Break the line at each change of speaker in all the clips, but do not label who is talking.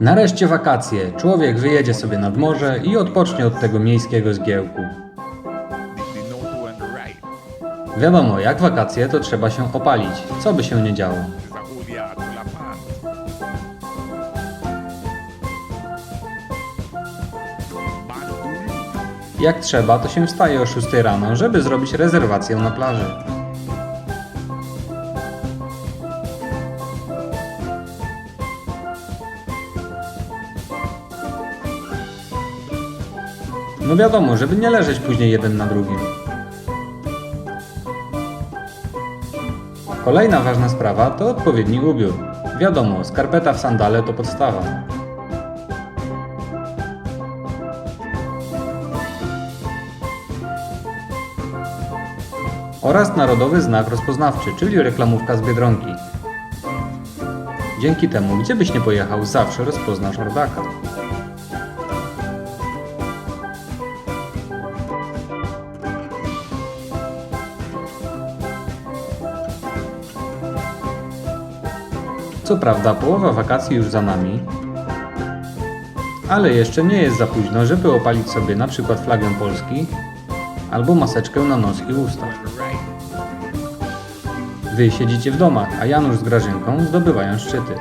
Nareszcie wakacje. Człowiek wyjedzie sobie nad morze i odpocznie od tego miejskiego zgiełku. Wiadomo, jak wakacje, to trzeba się opalić, co by się nie działo. Jak trzeba, to się wstaje o 6 rano, żeby zrobić rezerwację na plaży. No wiadomo, żeby nie leżeć później jeden na drugim. Kolejna ważna sprawa to odpowiedni ubiór. Wiadomo, skarpeta w sandale to podstawa. oraz narodowy znak rozpoznawczy, czyli reklamówka z Biedronki. Dzięki temu, gdzie byś nie pojechał, zawsze rozpoznasz rodaka. Co prawda, połowa wakacji już za nami, ale jeszcze nie jest za późno, żeby opalić sobie na przykład flagę Polski albo maseczkę na nos i usta. Wy siedzicie w domach, a Janusz z Grażynką zdobywają szczyty.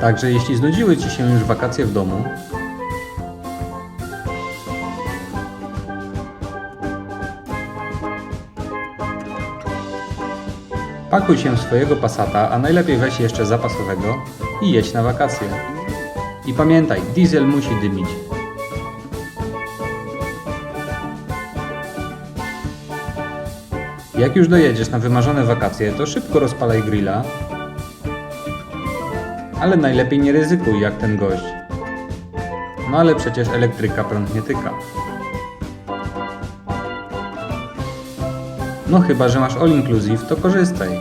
Także jeśli znudziły Ci się już wakacje w domu, pakuj się w swojego pasata, a najlepiej weź jeszcze zapasowego i jedź na wakacje. I pamiętaj, diesel musi dymić. Jak już dojedziesz na wymarzone wakacje, to szybko rozpalaj grilla, ale najlepiej nie ryzykuj jak ten gość. No ale przecież elektryka prąd nie tyka. No chyba, że masz all inclusive, to korzystaj.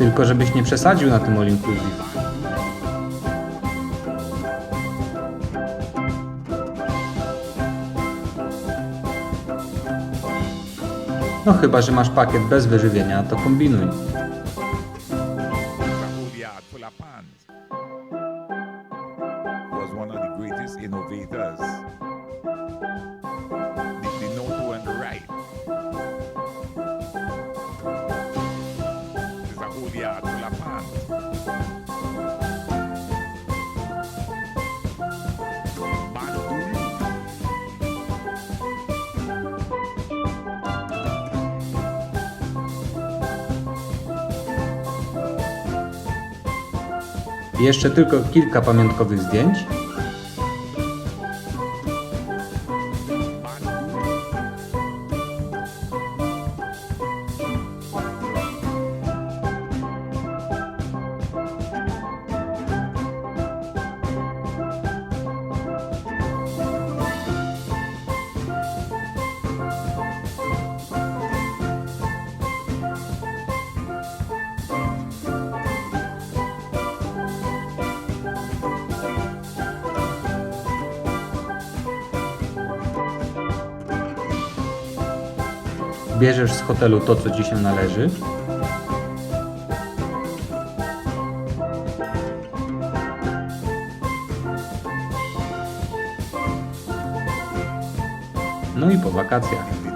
Tylko żebyś nie przesadził na tym all. No chyba, że masz pakiet bez wyżywienia, to kombinuj.
Innovators.
Jeszcze tylko kilka pamiątkowych zdjęć. Bierzesz z hotelu to, co ci się należy. No i po wakacjach.